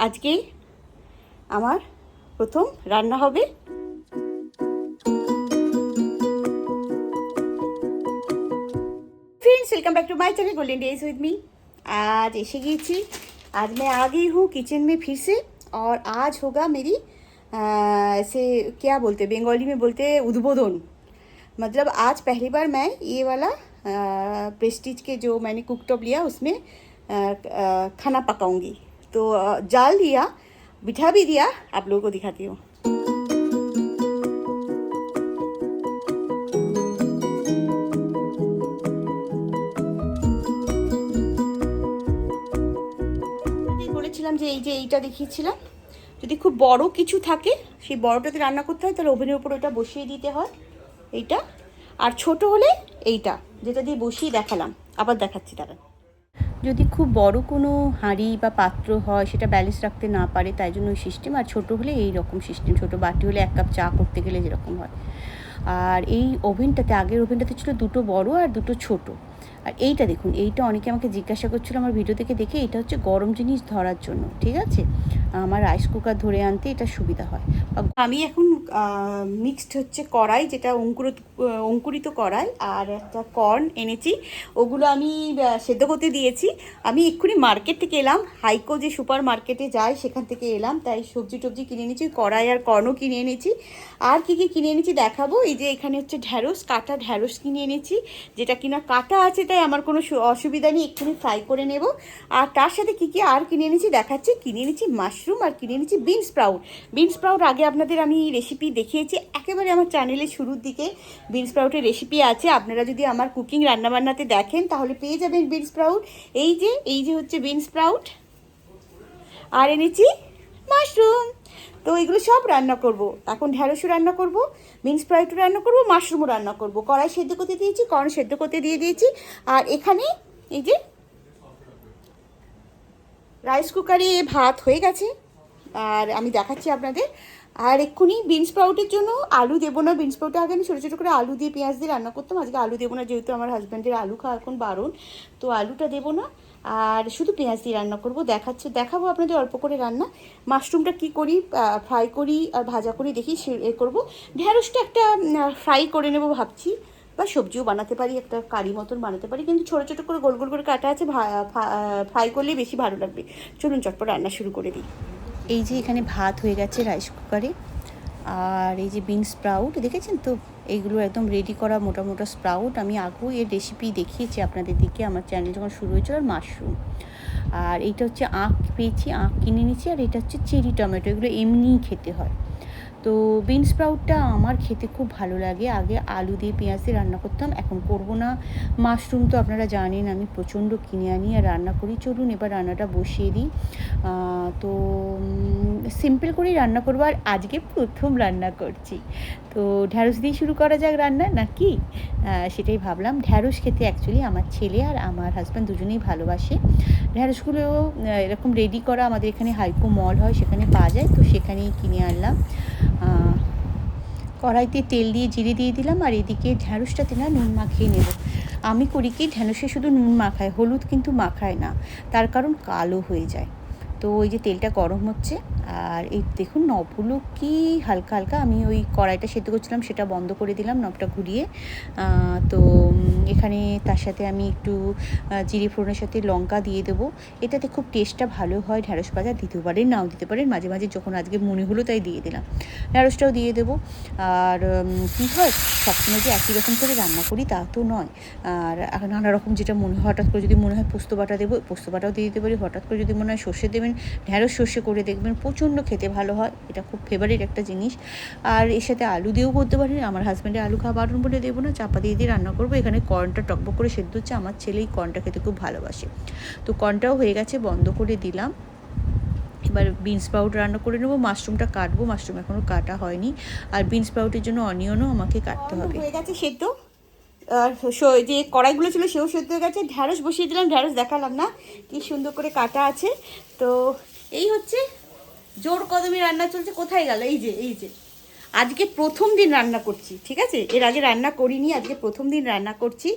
আজকে আমার প্রথম রান্না হবে friends welcome back to my channel golden days with me आज ऐसे गई थी आज मैं आ गई हूँ किचन में फिर से और आज होगा मेरी अ, ऐसे क्या बोलते हैं बंगाली में बोलते हैं उद्बोधन मतलब आज पहली बार मैं ये वाला प्रेस्टीज के जो मैंने कुकटॉप लिया उसमें अ, अ, खाना पकाऊंगी तो अ, जाल दिया बिठा भी दिया आप लोगों को दिखाती हूँ এই বলেছিলাম যে এই যে এইটা দেখিয়েছিলাম যদি খুব বড় কিছু থাকে সেই বড়টাতে রান্না করতে হয় তাহলে ওভেনের উপর ওটা বসিয়ে দিতে হয় এইটা আর ছোট হলে এইটা যেটা দিয়ে বসিয়ে দেখালাম আবার দেখাচ্ছি তারা যদি খুব বড় কোনো হাঁড়ি বা পাত্র হয়, সেটা ব্যালেন্স রাখতে না পারে, তাই জন্য ওই সিস্টেম আর ছোটো হলে এই রকম সিস্টেম ছোটো বাটি হলে এক কাপ চা করতে গেলে যেরকম হয়। আর এই ওভেনটাতে আগের ওভেনটাতে ছিল দুটো বড় আর দুটো ছোট। আর এইটা দেখুন, এইটা অনেকে আমাকে জিজ্ঞাসা করছিল আমার ভিডিও থেকে দেখে, এটা হচ্ছে গরম জিনিস ধরার জন্য, ঠিক আছে? আমার রাইস কুকার ধরে আনতে এটা সুবিধা হয়। আমি এখন মিক্সড হচ্ছে কড়াই, যেটা অঙ্কুরিত অঙ্কুরিত কড়াই আর একটা কর্ন এনেছি। ওগুলো আমি সেদ্ধ করতে দিয়েছি। আমি এক্ষুনি মার্কেট থেকে এলাম। হাইকো যে সুপার মার্কেটে যাই সেখান থেকে এলাম। তাই সবজি টবজি কিনে এনেছি, কড়াই আর কর্নও কিনে এনেছি। আর কি কি কিনে এনেছি দেখাবো? এই যে এখানে হচ্ছে ঢ্যাঁড়স, কাটা ঢ্যাঁড়স কিনে এনেছি, যেটা কিনা কাটা আছে, তাই আমার কোনো অসুবিধা নেই। এক্ষুনি ফ্রাই করে নেব। আর তার সাথে কি কি আর কিনে এনেছি দেখাচ্ছি। কিনে এনেছি মাশরুম আর কিনে এনেছি বিন স্প্রাউট বিন স্প্রাউট আগে আপনাদের আমি রেসিপি দেখিয়েছি। একেবারে আমার চ্যানেলের শুরুর দিকে বিন স্প্রাউটের রেসিপি আছে। আপনারা যদি আমার কুকিং রান্নাবান্নাতে দেখেন, তাহলে পেয়ে যাবেন বিন স্প্রাউট এই যে এই যে হচ্ছে বিন স্প্রাউট আর এনেছি মাশরুম তো এগুলো সব রান্না করব। এখন ঢ্যাঁড়সও রান্না করব বিন স্প্রাইটও রান্না করব মাশরুমও রান্না করব। কড়াই সেদ্ধ করতে দিয়েছি কর্ন সেদ্ধ করতে দিয়ে দিয়েছি। আর এখানে এই যে রাইস কুকারে ভাত হয়ে গেছে, আর আমি দেখাচ্ছি আপনাদের। আর এক্ষুনি বিন স্প্রাউটের জন্য আলু দেবো না। বিন স্প্রাউটে আগে আমি ছোটো ছোটো করে আলু দিয়ে পেঁয়াজ দিয়ে রান্না করতাম। আজকে আলু দেবো না, যেহেতু আমার হাজব্যান্ডের আলু খাওয়া এখন বারণ, তো আলুটা দেবো না। আর শুধু পেঁয়াজ দিয়ে রান্না করব। দেখাচ্ছে, দেখাবো আপনাদের অল্প করে রান্না। মাশরুমটা কি করি? ফ্রাই করি আর ভাজা করি, দেখি সে- এ করব। ঢ্যাঁড়সটা একটা ফ্রাই করে নেব ভাবছি। বা সবজিও বানাতে পারি, একটা কারি মতন বানাতে পারি, কিন্তু ছোটো ছোটো করে গোল গোল করে কাটা আছে ফ্রাই করলে বেশি ভালো লাগবে। চলুন চটপট রান্না শুরু করে দিই। এই যে এখানে ভাত হয়ে গেছে রাইস কুকারে, আর এই যে বিন স্প্রাউট, দেখেছেন তো? এইগুলো একদম রেডি করা মোটা মোটা স্প্রাউট। আমি আগেও এর রেসিপি দেখিয়েছি আপনাদের দিকে, আমার চ্যানেল যখন শুরু হয়েছিল আর মাশরুম। আর এইটা হচ্ছে আখ পেয়েছি, আখ কিনে নিয়েছি, আর এটা হচ্ছে চেরি টমেটো, এগুলো এমনিই খেতে হয়। তো বিন স্প্রাউটটা আমার খেতে খুব ভালো লাগে। আগে আলু দিয়ে পেঁয়াজ দিয়ে রান্না করতাম, এখন করব না। মাশরুম তো আপনারা জানেন, আমি প্রচণ্ড কিনে আনি আর রান্না করি। চলুন এবার রান্নাটা বসিয়ে দিই। তো সিম্পল করেই রান্না করব আর আজকে প্রথম রান্না করছি। তো ঢ্যাঁড়স দিয়ে শুরু করা যাক রান্না, নাকি? সেটাই ভাবলাম। ঢ্যাঁড়স খেতে অ্যাকচুয়ালি আমার ছেলে আর আমার হাজব্যান্ড দুজনেই ভালোবাসে। ঢ্যাঁড়সগুলো এরকম রেডি করা আমাদের এখানে হাইকো মল হয়, সেখানে পাওয়া যায়, তো সেখানেই কিনে আনলাম। কড়াইতে তেল দিয়ে জিরে দিয়ে দিলাম আর এদিকে ঢ্যাঁড়সটাতে না নুন মাখিয়ে নেব। আমি করি কি, ঢ্যাঁড়সে শুধু নুন মাখায়, হলুদ কিন্তু মাখায় না। তার কারণ কালো হয়ে যায়। তো ওই যে তেলটা গরম হচ্ছে, আর এই দেখুন নবগুলো কি হালকা হালকা, আমি ওই কড়াইটা সেদ্ধ করছিলাম, সেটা বন্ধ করে দিলাম, নবটা ঘুরিয়ে। তো এখানে তার সাথে আমি একটু জিরে ফোড়নের সাথে লঙ্কা দিয়ে দেবো। এটাতে খুব টেস্টটা ভালো হয় ঢ্যাঁড়স ভাজা দিতে পারেন নাও দিতে পারেন, মাঝে মাঝে যখন আজকে মনে হলো তাই দিয়ে দিলাম। ঢ্যাঁড়সটাও দিয়ে দেবো। আর কী হয়, সবসময় যে একই রকম করে রান্না করি তা তো নয়। আর নানা রকম যেটা মনে হয়, হঠাৎ করে যদি মনে হয় পোস্ত বাটা দেবো, পোস্ত বাটাও দিয়ে দিতে পারি, হঠাৎ করে যদি মনে হয় সর্ষে দেবেন ঢ্যাঁড়স সর্ষে করে দেখবেন প্রচণ্ড খেতে ভালো হয় এটা খুব ফেভারিট একটা জিনিস। আর এর সাথে আলু দিয়েও করতে পারি আমার হাজব্যান্ডের আলু খাওয়া বারণ বলে দেবো না চাপা দিয়ে দিয়ে রান্না করব এখানে কর্নটা টকবক করে সেদ্ধ হচ্ছে আমার ছেলেই কর্নটা খেতে খুব ভালোবাসে। তো কর্নটাও হয়ে গেছে বন্ধ করে দিলাম। এবার বিনস স্প্রাউট রান্না করে নেব মাশরুমটা কাটবো মাশরুম এখনও কাটা হয়নি আর বিনস স্প্রাউটের জন্য অনিয়নও আমাকে কাটতে হবে। হয়ে গেছে সেদ্ধ। যে কড়াইগুলো ছিল সেও সেদ্ধ হয়ে গেছে। ঢ্যাঁড়স বসিয়ে দিলাম, ঢ্যাঁড়স দেখালাম না, কি সুন্দর করে কাটা আছে। তো এই হচ্ছে জোর কদমে রান্না চলছে। কোথায় গেল? এই যে এই যে। আজকে প্রথম দিন রান্না করছি, ঠিক আছে? এর আগে রান্না করিনি, আজকে প্রথম দিন রান্না করছি।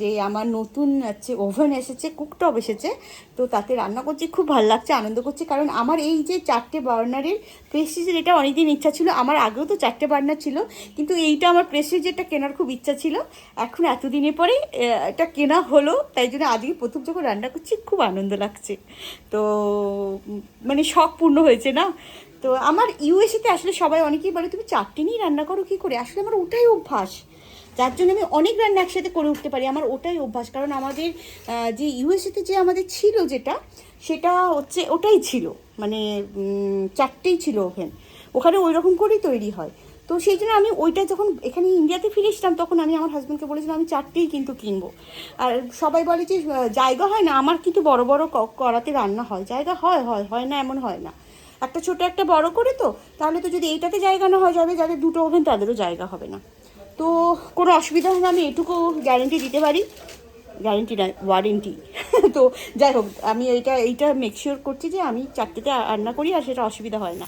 যে আমার নতুন হচ্ছে ওভেন এসেছে কুকটপ এসেছে, তো তাতে রান্না করছি, খুব ভালো লাগছে, আনন্দ করছি। কারণ আমার এই যে চারটে বার্নারের প্রেস্টিজের এটা অনেকদিন ইচ্ছা ছিল, আমার আগেও তো চারটে বার্নার ছিল, কিন্তু এইটা আমার প্রেস্টিজেরটা কেনার খুব ইচ্ছা ছিল। এখন এতদিনের পরে এটা কেনা হলো, তাই জন্য আজকে প্রথম যখন রান্না করছি, খুব আনন্দ লাগছে। তো মানে শখ পূর্ণ হয়েছে না? তো আমার ইউএসএতে আসলে সবাই অনেকেই বলে, তুমি চারটে নিয়ে রান্না করো, কী করে? আসলে আমার ওটাই অভ্যাস। যার জন্য আমি অনেক রান্না একসাথে করে উঠতে পারি, আমার ওটাই অভ্যাস। কারণ আমাদের যে ইউএসএতে যে আমাদের ছিল যেটা, সেটা হচ্ছে ওটাই ছিল। মানে চারটেই ছিল ওভেন। ওখানে ওই রকম করেই তৈরি হয়। তো সেই জন্য আমি ওইটা যখন এখানে ইন্ডিয়াতে ফিরে এসেছিলাম, তখন আমি আমার হাজব্যান্ডকে বলেছিলাম, আমি চারটেই কিন্তু কিনবো। আর সবাই বলে যে জায়গা হয় না। আমার কিন্তু বড় বড় করাতে রান্না হয়। জায়গা হয় হয় হয় না, এমন হয় না। একটা ছোট, একটা বড় করে তো, তাহলে তো যদি এইটাতে জায়গা না হয়, যাবে যাদের দুটো ওভেন তাদেরও জায়গা হবে না। তো কোনো অসুবিধা হলে আমি এটুকু গ্যারেন্টি দিতে পারি। গ্যারেন্টি না ওয়ারেন্টি তো যাই হোক, আমি এইটা এইটা মেকশিওর করছি যে আমি চারটেতে রান্না করি আর সেটা অসুবিধা হয় না।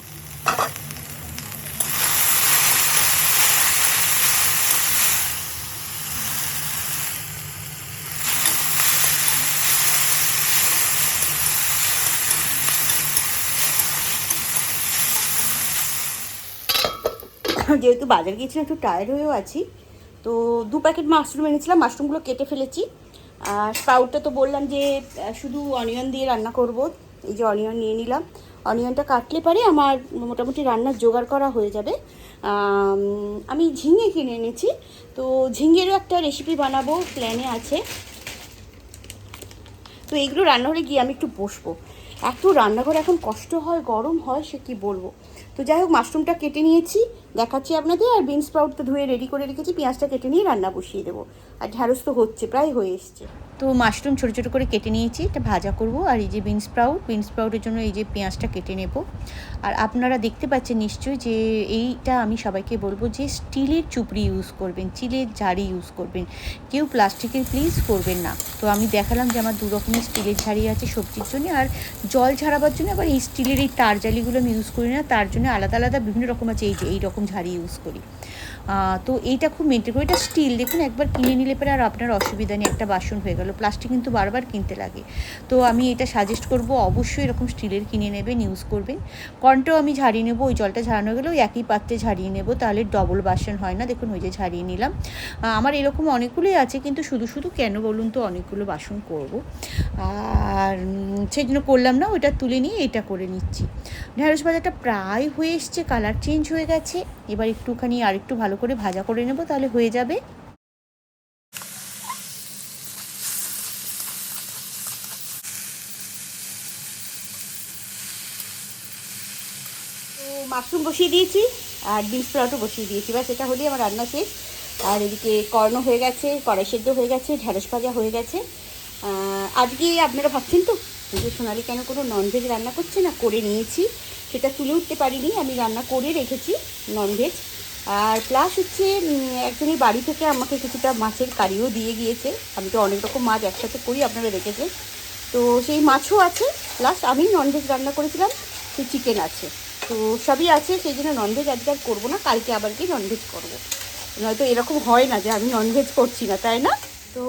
যেহেতু বাজার গিয়েছিলাম, একটু টায়ার্ড হয়েও আছি। তো দু প্যাকেট মাশরুম এনেছিলাম মাশরুমগুলো কেটে ফেলেছি। আর স্প্রাউটটা তো বললাম যে শুধু অনিয়ন দিয়ে রান্না করব। এই যে অনিয়ন নিয়ে নিলাম। অনিয়নটা কাটলে পারে আমার মোটামুটি রান্নার জোগাড় করা হয়ে যাবে। আমি ঝিঙে কিনে এনেছি। তো ঝিঙেরও একটা রেসিপি বানাবো প্ল্যানে আছে। তো এইগুলো রান্নাঘরে গিয়ে আমি একটু বসবো। এত রান্নাঘরে এখন কষ্ট হয়, গরম হয়, সে কি বলব? তো যাই হোক মাশরুমটা কেটে নিয়েছি, দেখাচ্ছি আপনাদের, আর বিনস স্প্রাউট তো ধুয়ে রেডি করে রেখেছি, পেঁয়াজটা কেটে নিয়ে রান্না বসিয়ে দেবো। আর ঢ্যাঁড়স তো হচ্ছে, প্রায় হয়ে এসছে। তো মাশরুম ছোটো ছোটো করে কেটে নিয়েছি, এটা ভাজা করব। আর এই যে বিন স্প্রাউট, বিন স্প্রাউটের জন্য এই যে পেঁয়াজটা কেটে নেব। আর আপনারা দেখতে পাচ্ছেন নিশ্চয়ই যে এইটা আমি সবাইকে বলব যে স্টিলের চুপড়ি ইউজ করবেন চিলের ঝাড়ি ইউজ করবেন। কেউ প্লাস্টিকের প্লিজ করবেন না। তো আমি দেখালাম যে আমার দু রকমের স্টিলের ঝাড়ি আছে সবজির জন্য। আর জল ঝাড়াবার জন্য আবার এই স্টিলের এই তার জালিগুলো আমি ইউজ করি না, তার জন্য আলাদা আলাদা বিভিন্ন রকম আছে। এই যে এই রকম ঝাড়ি ইউজ করি। তো এইটা খুব মেনটেন করি। এটা স্টিল দেখুন একবার কিনে নিলে পরে আর আপনার অসুবিধা নেই, একটা বাসন হয়ে গেল। প্লাস্টিক কিন্তু বারবার কিনতে লাগে। তো আমি এটা সাজেস্ট করব, অবশ্যই এরকম স্টিলের কিনে নেবেন ইউজ করবেন। কর্নটাও আমি ঝাড়িয়ে নেব, ওই জলটা ঝাড়ানো গেলে ওই একই পাত্রে ঝাড়িয়ে নেব, তাহলে ডবল বাসন হয় না। দেখুন ওই যে ঝাড়িয়ে নিলাম। আমার এরকম অনেকগুলোই আছে, কিন্তু শুধু শুধু কেন বলুন তো, অনেকগুলো বাসন করব। আর সেই জন্য করলাম না, ওইটা তুলে নিয়ে এটা করে নিচ্ছি। ঢ্যাঁড়স বাজারটা প্রায় হয়ে এসছে কালার চেঞ্জ হয়ে গেছে। এবার একটুখানি আর একটু ভালো করে ভাজা করে নেব, তাহলে হয়ে যাবে। মাশরুম বসিয়ে দিয়েছি, আর বিনস স্প্রাউটও বসিয়ে দিয়েছি। ব্যাস সেটা হলেই আমার রান্না শেষ। আর এদিকে কর্ণ হয়ে গেছে, কড়াই সেদ্ধ হয়ে গেছে ঢ্যাঁড়স ভাজা হয়ে গেছে। আজকে আপনারা ভাবছেন তো যে সোনালি কেন কোনো ননভেজ রান্না করছে না? করে নিয়েছি। সেটা তুলে উঠতে পারিনি, আমি রান্না করে রেখেছি ননভেজ আর প্লাস হচ্ছে একজনের বাড়ি থেকে আমাকে কিছুটা মাছের কারিও দিয়ে গিয়েছে। আমি তো অনেক রকম মাছ একসাথে করি, আপনারা দেখেছেন। তো সেই মাছও আছে প্লাস আমি ননভেজ রান্না করেছিলাম সেই চিকেন আছে। তো সবই আছে, সেই জন্য ননভেজ আজকে আর করব না, কালকে আবার কি ননভেজ করব। নয়তো এরকম হয় না যে আমি ননভেজ করছি না, তাই না? তো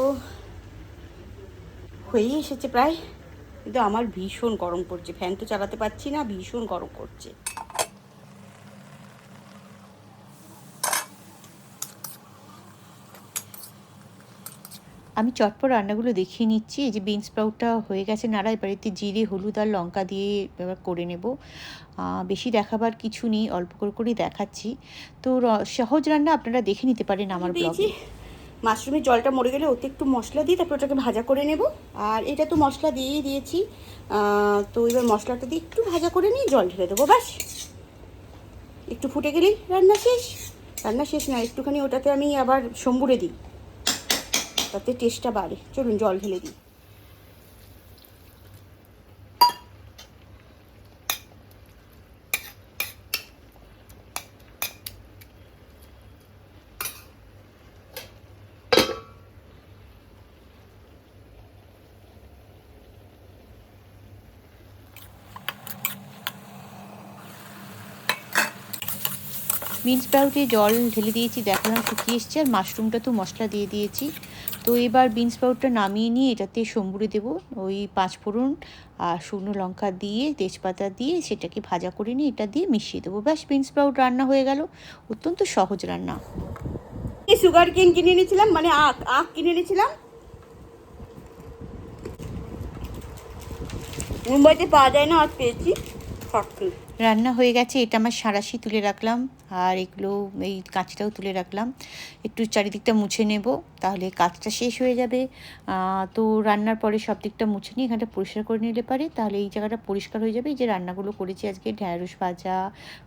হয়েই এসেছে প্রায়। কিন্তু আমার ভীষণ গরম পড়ছে ফ্যান তো চালাতে পারছি না, ভীষণ গরম করছে আমি চটপট রান্নাগুলো দেখিয়ে নিচ্ছি। এই যে বিন স্প্রাউটটা হয়ে গেছে নাড়া এতে জিরে হলুদ আর লঙ্কা দিয়ে এবার করে নেব। বেশি দেখাবার কিছু নেই অল্প করে করেই দেখাচ্ছি। তো সহজ রান্না আপনারা দেখে নিতে পারেন আমার ব্লগে। মাশরুমের জলটা মরে গেলে ওতে একটু মশলা দিই তারপর ওটাকে ভাজা করে নেব। আর এটা তো মশলা দিয়েই দিয়েছি। তো এবার মশলাটা দিয়ে একটু ভাজা করে নিয়ে জল ঢেলে দেবো ব্যাস। একটু ফুটে গেলেই রান্না শেষ। রান্না শেষ না একটুখানি ওটাতে আমি আবার সম্বুরে দিই। তাতে টেস্টটা বাড়ে। চলুন, জল ঢেলে দিই। মিন্স পাউরুটি জল ঢেলে দিয়েছি, দেখালাম শুকিয়ে এসছে, আর মাশরুমটা তো মশলা দিয়ে দিয়েছি। তো এবার বিনস স্প্রাউটটা নামিয়ে নিয়ে এটাতে সম্বুরে দেবো, ওই পাঁচ ফোড়ন আর শুকনো লঙ্কা দিয়ে, তেজপাতা দিয়ে সেটাকে ভাজা করে নিয়ে এটা দিয়ে মিশিয়ে দেবো। ব্যাস বিনস স্প্রাউট রান্না হয়ে গেল। অত্যন্ত সহজ রান্না। সুগার কেন কিনে এনেছিলাম মানে আখ আখ কিনে এনেছিলাম। মুম্বাইতে পাওয়া যায় না, আজ পেয়েছি। রান্না হয়ে গেছে, এটা আমার সাঁড়াশি তুলে রাখলাম, আর এগুলো, এই কাঁচটাও তুলে রাখলাম। একটু চারিদিকটা মুছে নেব, তাহলে কাঁচটা শেষ হয়ে যাবে। তো রান্নার পরে সব দিকটা মুছে নিয়ে এখানটা পরিষ্কার করে নিলে পারে, তাহলে এই জায়গাটা পরিষ্কার হয়ে যাবে। এই যে রান্নাগুলো করেছি আজকে ঢ্যাঁড়স ভাজা,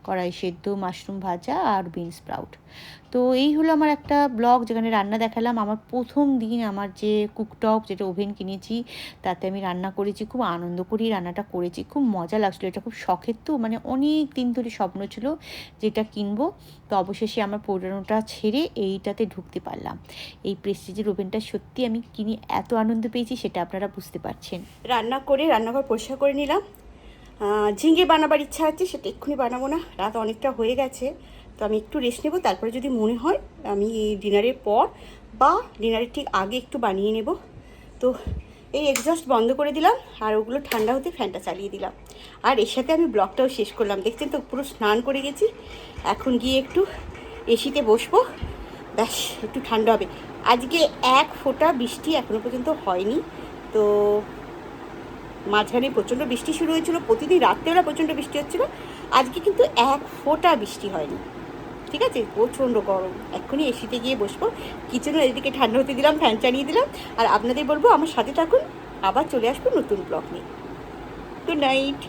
কড়াই সেদ্ধ, মাশরুম ভাজা, আর বিনস স্প্রাউট। তো এই হলো আমার একটা ব্লগ যেখানে রান্না দেখালাম। আমার প্রথম দিন আমার যে কুকটপ যেটা ওভেন কিনেছি, তাতে আমি রান্না করেছি, খুব আনন্দ করেই রান্নাটা করেছি, খুব মজা লাগছিল, এটা খুব শখের তো মানে অনেক দিন ধরে স্বপ্ন ছিল যেটা কিনবো। তো অবশেষে আমার পুরানোটা ছেড়ে এইটাতে ঢুকতে পারলাম। এই প্রেস্টিজের ওভেনটা সত্যি আমি কিনে এত আনন্দ পেয়েছি, সেটা আপনারা বুঝতে পারছেন। রান্না করে, রান্নাঘর পরিষ্কার করে নিলাম। ঝিঙে বানাবার ইচ্ছা আছে, সেটা এক্ষুনি বানাবো না, রাত অনেকটা হয়ে গেছে। তো আমি একটু রেস্ট নেব, তারপরে যদি মনে হয় আমি ডিনারের পর বা ডিনারের ঠিক আগে একটু বানিয়ে নেব। তো এই এক্সস্ট বন্ধ করে দিলাম আর ওগুলো ঠান্ডা হতে ফ্যানটা চালিয়ে দিলাম। আর এর সাথে আমি ব্লগটাও শেষ করলাম, দেখছেন তো পুরো স্নান করে গেছি। এখন গিয়ে একটু এসিতে বসবো, ব্যাস একটু ঠান্ডা হবে। আজকে এক ফোঁটা বৃষ্টি এখনও পর্যন্ত হয়নি, তো মাঝখানে প্রচণ্ড বৃষ্টি শুরু হয়েছিল, প্রতিদিন রাত্রেবেলা প্রচণ্ড বৃষ্টি হচ্ছিল। আজকে কিন্তু এক ফোঁটা বৃষ্টি হয়নি। ঠিক আছে? প্রচণ্ড গরম। এক্ষুনি এসিতে গিয়ে বসবো। কিচেনের এদিকে ঠান্ডা হতে দিলাম ফ্যান চালিয়ে দিলাম। আর আপনাদের বলব, আমার সাথে থাকুন। আবার চলে আসব নতুন ব্লগ নিয়ে। Good night